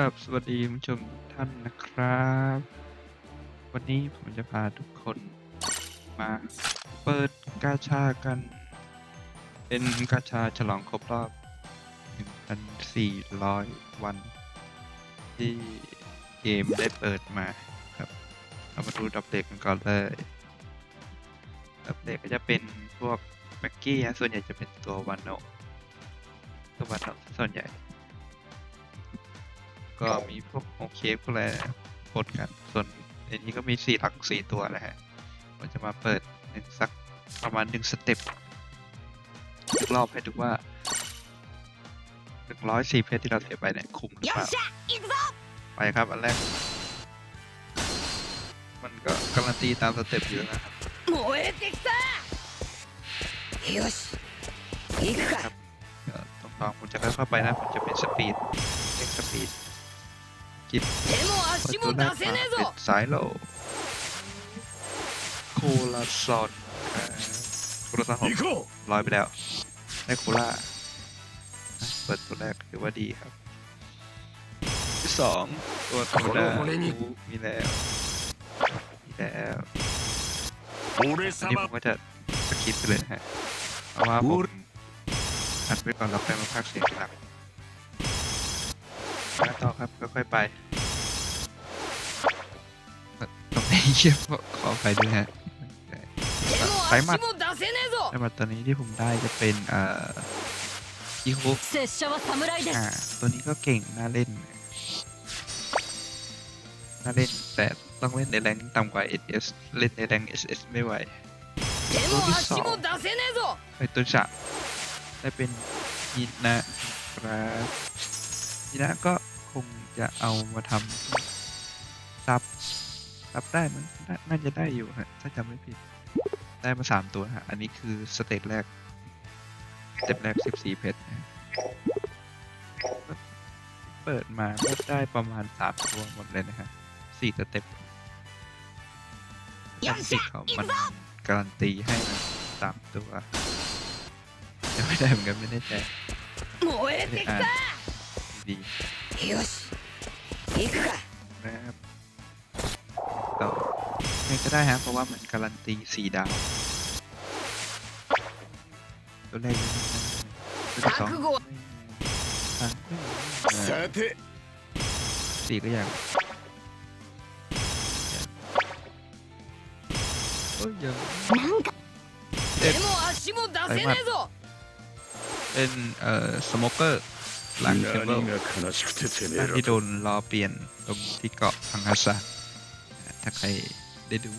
กับสวัสดีผู้ชมท่านนะครับ วันนี้ผมจะพาทุกคนมาเปิดกาชากัน เป็นกาชาฉลองครบรอบ 1,400 วัน ที่เกมได้เปิดมาครับ เรามาดูดับเด็กกันก่อนเลยดับเด็กก็จะเป็นพวกแม็กกี้ฮะส่วนใหญ่จะเป็นตัววันโนตัววันโนส่วนใหญ่ ก็มีพวกโอเคฟกอะไรกดกัน ส่วนในนี้ก็มีสี่หลักสี่ตัวนะฮะมันจะมาเปิดหนสักประมาณหนึ่งสเต็ปรอบให้ดูว่าหนึ่งร้อยสี่เพชรที่เราเสียไปเนี่ยคุ้มหรือเปล่าไปครับอันแรก มันก็การันตีตามสเต็ปอยู่นะครับครับต้องลองผมจะค่อยๆไปนะผมจะเป็นสปีดเช็คสปีด จิประตูหน้าเป็ดสายโลโคลาซอนโคลาซอนผมลอยไปแล้วได้โคลาเปิดตัวแรกถือว่าดีครับที่สองตัวธรรมดามีแล้วมีแล้วอันนี้ผมก็จะสกิปไปเลยฮะเอามาผมอัดไปก่อนแล้วใปรมาพักเสียงหลัก ไปต่อครับค่อยๆไปตรงนี้เยี่ยมขอไปด้วยฮะไามัดไามัดตอนนี้ที่ผมได้จะเป็นเอ่อคิโคตัวนี้ก็เก่งน่าเล่นน่าเล่นแต่ต้องเล่นในแรงต่ำกว่า SS เล่นในแรง SS ไม่ไหวตัวที่สองไปตัวฉะได้เป็นยินนะครับีนะก็คงจะเอามาทำซับซับได้มั้งนน่าจะได้อยู่ฮะถ้าจำไม่ผิด ได้มาสามตัวฮะ อันนี้คือสเตจแรก สเตจแรกสิบสี่เพชรเปิดมาก็ได้ประมาณสามตัวหมดเลยนะฮะสี่สเต็ปแอปติกเขามันการันตีให้สามตัวยังไม่ได้เหมือนกันไม่ได้แจ้งอ่าน ดี よし行くか นะครับต่อยังก็ได้ฮะเพราะว่ามันการันตีสี่ดาว ตัวแรกยังไม่ได้ตัวที่สอง 覚悟 อ่ะไม่ さて สี่ก็ยังเอ้ยยัง なんか手も足も出せねえぞ เป็นเอ่อสโมเกอร์ หลังเทเบิลที่โดนรอเปลี่ยนตรงที่เกาะอังคาซาถ้าใครได้ดู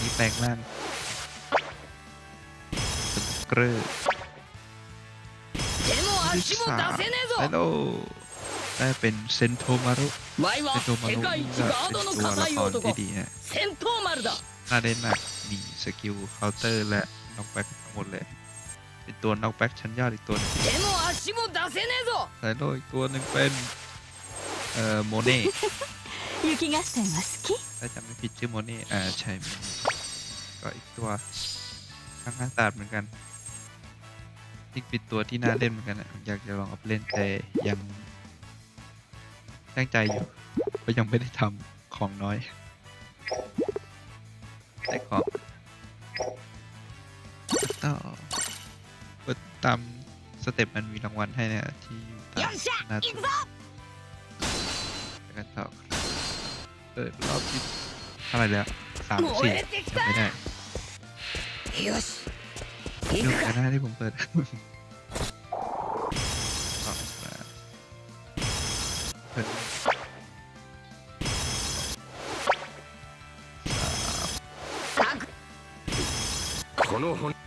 นี่แปลงร่างเกลือที่สามไดโลได้เป็นเซนโทมารุเซนโทมารุเป็นตัวละครที่ดีฮะน่าเล่นมากมีสกิลเคาน์เตอร์และน็อกแบ็กทั้งหมดเลย ตัวน็อกแบ็กชั้นยอดอีกตัวไซโลอีกตัวหนึ่งเป็นเอ่อโมเน่ยูกิงัสเซนว่าสกิถ้าจำไม่ผิดชื่อโมเน่อ่าใช่ก็อีกตัวช่างหน้าตาดเหมือนกันยิ่งปิดตัวที่น่าเล่นเหมือนกันนะอยากจะลองเอาไปเล่นแต่ยังตั้งใจอยู่ก็ยังไม่ได้ทำของน้อยได้ของต่อ เปิดตามสเต็ปมันมีรางวัลให้เนี่ยที่อยู่ตาม よっしゃ หน้า 行 ตัว くぞ แล้วกันต่อครับเปิดรอบที่เท่าไหร่แล้วสาม 燃 สี่ えてき ยังไม่ได้ たよし ดู 行く กั か นหน้าที่ผมเปิด ต่อครับเปิด この骨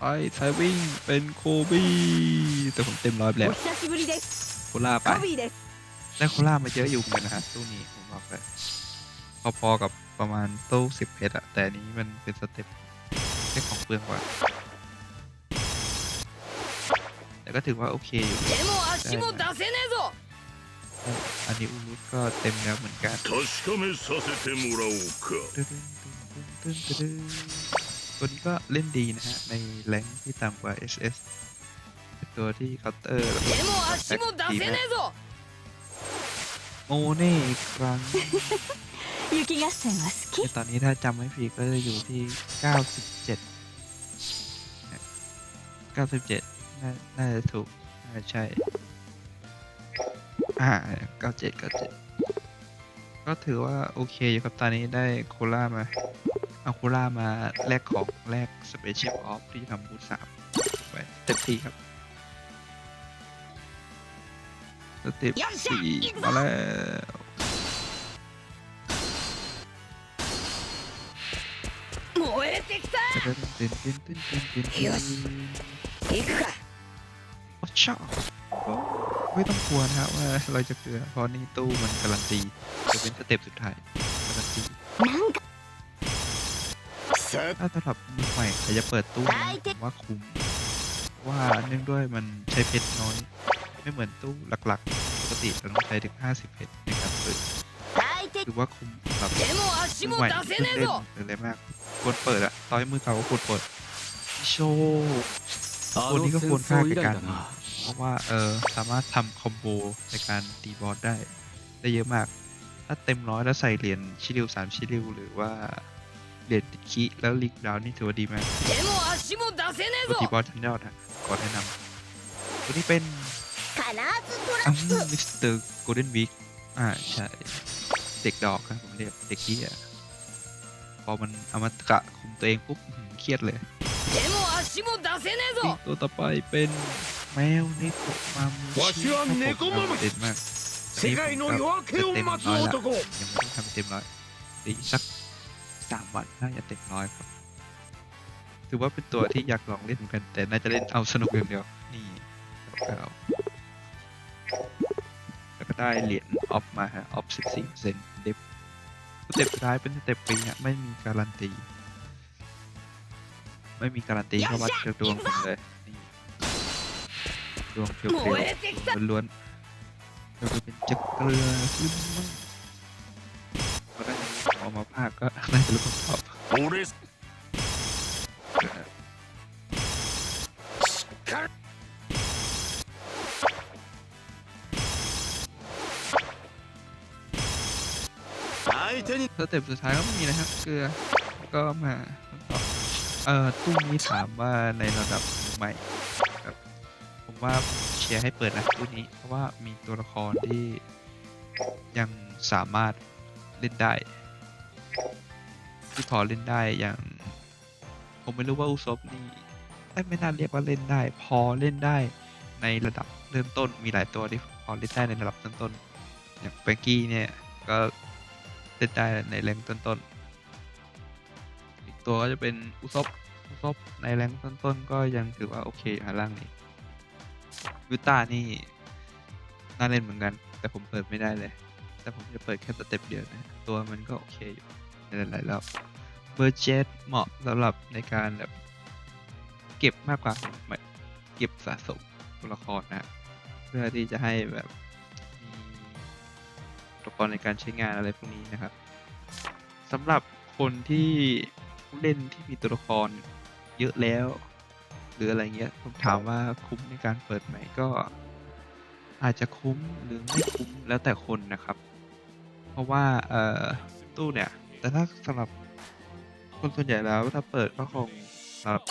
ไปสายวิ่งเป็นโคบี้แต่ผมเต็มร้อยแล้วโคล่าไปได้โคล่ามาเยอะอยู่เหมือนกันนะฮะตู้นี้ผมบอกเลยพอๆกับประมาณตู้สิบเพชรอะแต่นี้มันเป็นสเต็ปเรื่ของเปลืองกว่าแต่ก็ถือว่าโอเคอยู่แต่อันนี้อูรุตก็เต็มแล้วเหมือนกัน ตัวนี้ก็เล่นดีนะฮะ ในแรงที่ต่ำกว่า SS เป็นตัวที่เคาน์เตอร์แล้วก็แท็กดีนะโมเน่อีกครั้งตอนนี้ถ้าจำไม่ผิดก็จะอยู่ที่ 97 97น่าน่าจะถูกน่าจะใช่ อ่า 97 97 ก็ถือว่าโอเคอยู่ครับตอนนี้ได้โคล่ามา อาคูร่ามาแลกของแลกสเปเชียลออฟที่ทำบูทสามไปเต็มที่ครับสเต็ปสี่มาแล้วเต้นเต้นเต้นเต้นเต้นโอ้ชอไม่ต้องกลัวนะฮะว่าเราจะเกือเพราะนี่ตู้มันการันตีจะเป็นสเต็ปสุดท้ายการันตี ถ้าสลับมีใหม่จะเปิดตู้ว่าคุ้มว่าเนื่องด้วยมันใช้เพชรน้อย ไม่เหมือนตู้หลักๆ ปกติจราต้องใช้ถึง 50 เพชรนะครับคือว่าคุ้มสำหรับใหม่เล่นเล่นอะไรมากควรเปิดอะตอนมือเขาก็ควเปิดโชว์ตันี้ก็ควรค่าในการเพราะว่าเออสามารถทำคอมโบในการตีบอสได้ ได้เยอะมาก ถ้าเต็มร้อยแล้วใส่เหรียญชิลิวสามชิลิวหรือว่า เด็ดคิแล้วลิกดาวนี่ถือว่าดีมากปกติบอลทันยอดอะขอแนะนำตัวนี้เป็นมิสเตอร์โกลเด้นวิกอ่าใช่ เด็กดอกครับผมเรียกเด็กขี้อะพอมันอมตะคุมตัวเองปุ๊บเครียดเลยตัวต่อไปเป็นแมวเนโกมามุชิครับผเด็ดมากเต็มน้อยยังไม่ทำเต็มร้อยอีกสัก สามวันน่าจะเต็มร้อยครับ ถือว่าเป็นตัวที่อยากลองเล่นเหมือนกัน แต่น่าจะเล่นเอาสนุกอย่างเดียว นี่ครับแล้วก็ได้เหรียญออฟมาฮะออฟสิบสี่เซนเด็บสเต็ปท้ายเป็นสเต็ปปีฮะไม่มีการันตี ไม่มีการันตีเข้าวัดเชือดวงผมเลย นี่ดวงเพียวๆล้วนเราจะเป็นจักรเรือน เอามาภาคก็น่าจะรู้คำตอบบูริสสเต็ปสุดท้ายก็ไม่มีนะครับ เกลือก็มาเอ่อตู้นี้ถามว่าในระดับใหม่ครับผมว่าเชียร์ให้เปิดนะตู้นี้ เพราะว่ามีตัวละครที่ยังสามารถเล่นได้ ที่พอเล่นได้อย่าง ผมไม่รู้ว่าอุซบนี่ไม่น่าเรียกว่าเล่นได้ พอเล่นได้ในระดับเริ่มต้นมีหลายตัวที่พอเล่นได้ในระดับต้นต้นๆอย่างแบงกี้เนี่ยก็เล่นได้ในแรงต้นๆอีกตัวก็จะเป็นอุซบอุซบในแรงต้นๆก็ยังถือว่าโอเคอยู่ข้างล่างนี้ยูต้านี่น่าเล่นเหมือนกัน แต่ผมเปิดไม่ได้เลย แต่ผมจะเปิดแค่สเต็ปเดียวนะ ตัวมันก็โอเคอยู่ หลายๆรอบเบอร์เจ็ตเหมาะสำหรับในการแบบเก็บมากกว่าเก็บสะสมตัวละครนะเพื่อที่จะให้แบบมีตัวละครในการใช้งานอะไรพวกนี้นะครับสำหรับคนที่เล่นที่มีตัวละครเยอะแล้ว หรืออะไรเงี้ยผมถามว่าคุ้มในการเปิดไหมก็ อาจจะคุ้มหรือไม่คุ้มแล้วแต่คนนะครับ เพราะว่าเอ่อตู้เนี่ย แต่ถ้าสำหรับคนส่วนใหญ่แล้วถ้าเปิดก็คงสำหรับ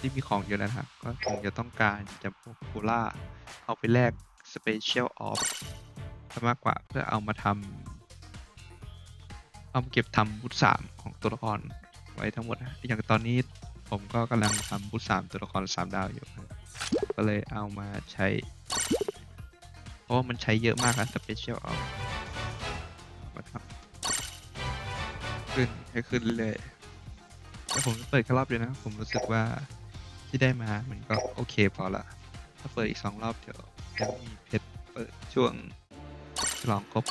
ที่มีของเยอะนะครับก็คงจะต้องการจะพวกโคล่าเอาไปแลกสเปเชียลออฟมากกว่าเพื่อเอามาทำเอามาเก็บทำบูธสามของตัวละครไว้ทั้งหมดนะอย่างตอนนี้ผมก็กำลังทำบูธสามตัวละครสามดาวอยู่ ก็เลยเอามาใช้ เพราะว่ามันใช้เยอะมากอะสเปเชียลออฟ ขึ้นให้ขึ้นเรื่อยๆแต่ผมจะเปิดแค่รอบเดียวนะ ผมรู้สึกว่าที่ได้มามันก็โอเคพอละถ้าเปิดอีกสองรอบเดี๋ยวจะมีเพชรเปิดช่วงฉลองครบ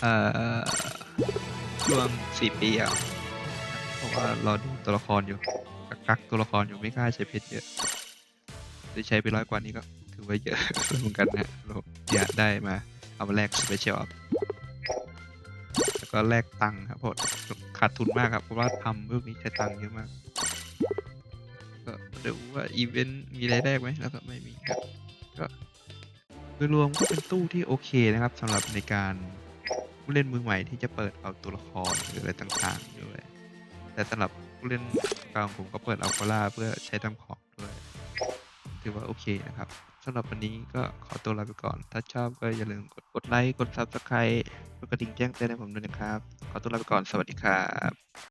เอ่อช่วงสี่ปีอะเพราะว่ารอดูตัวละครอยู่กักตัวละครอยู่ไม่กล้าใช้เพชรเยอะจะใช้ไปร้อยกว่านี้ก็ถือว่าเยอะเหมือนกันนะเราอยากได้มาเอามาแลกสเปเชียล แล้วก็แลกตังค์ครับผมขาดทุนมากครับเพราะว่าทำพวกนี้ใช้ตังค์เยอะมากก็เดี๋ยวว่าอีเวนต์มีรายได้ไหมแล้วก็ไม่มีครับก็โดยรวมก็เป็นตู้ที่โอเคนะครับสำหรับในการผู้เล่นมือใหม่ที่จะเปิดเอาตัวละครหรืออะไรต่างๆด้วยแต่สำหรับผู้เล่นกลางผมก็เปิดเอาคอล่าเพื่อใช้ทำของด้วย ถือว่าโอเคนะครับำหรับวันนี้ก็ขอตัวลาไปก่อน ถ้าชอบก็อย่าลืมกดกดไลค์ กด Subscribe กดกระดิ่งแจ้งเตือนให้ผมด้วยนะครับ ขอตัวลาไปก่อน สวัสดีครับ